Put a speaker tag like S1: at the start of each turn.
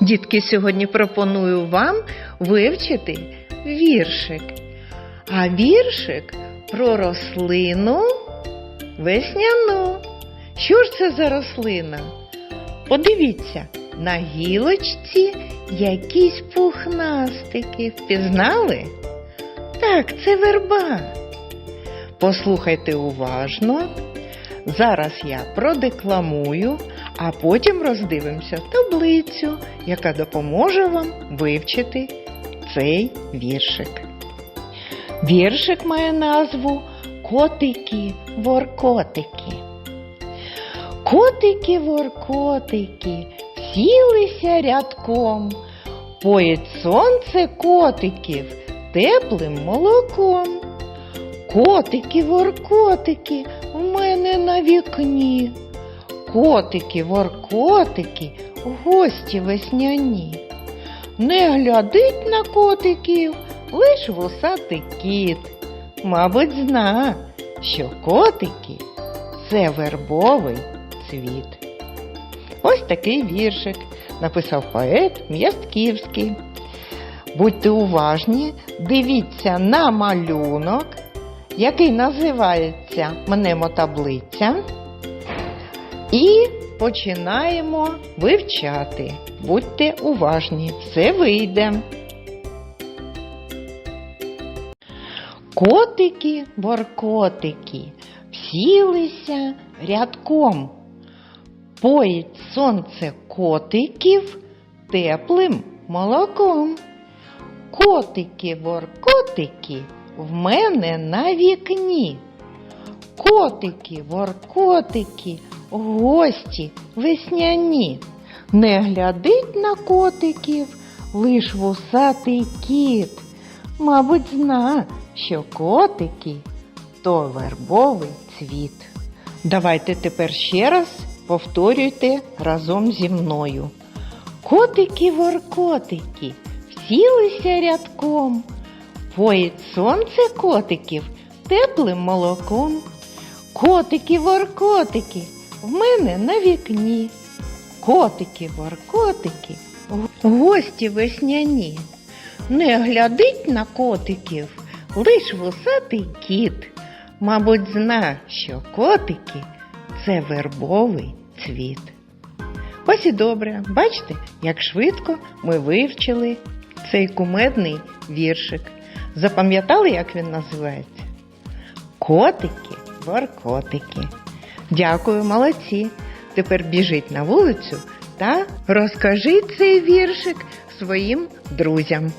S1: Дітки, сьогодні пропоную вам вивчити віршик. А віршик про рослину весняну. Що ж це за рослина? Подивіться, на гілочці якісь пухнастики. Впізнали? Так, це верба. Послухайте уважно. Зараз я продекламую, а потім роздивимося таблицю, яка допоможе вам вивчити цей віршик. Віршик має назву Котики воркотики. Котики воркотики сілися рядком, поїть сонце котиків теплим молоком. Котики воркотики в мене на вікні. Котики воркотики гості весняні. Не глядить на котиків лиш вусатий кіт. Мабуть, зна, що котики це вербовий цвіт. Ось такий віршик написав поет М'ястківський. Будьте уважні, дивіться на малюнок, який називається Мнемотаблиця. І починаємо вивчати. Будьте уважні, все вийде. Котики, воркотики, всілися рядком. Поїть сонце котиків теплим молоком. Котики, воркотики в мене на вікні. Котики, воркотики, гості весняні. Не глядить на котиків лиш вусатий кіт. Мабуть, зна, що котики то вербовий цвіт. Давайте тепер ще раз повторюйте разом зі мною. Котики воркотики всілися рядком, поїть сонце котиків теплим молоком. Котики воркотики в мене на вікні. Котики воркотики гості весняні. Не глядить на котиків лиш вусатий кіт. Мабуть, зна, що котики це вербовий цвіт. Ось і добре, бачите, як швидко ми вивчили цей кумедний віршик. Запам'ятали, як він називається? Котики, воркотики. Дякую, молодці. Тепер біжіть на вулицю та розкажіть цей віршик своїм друзям.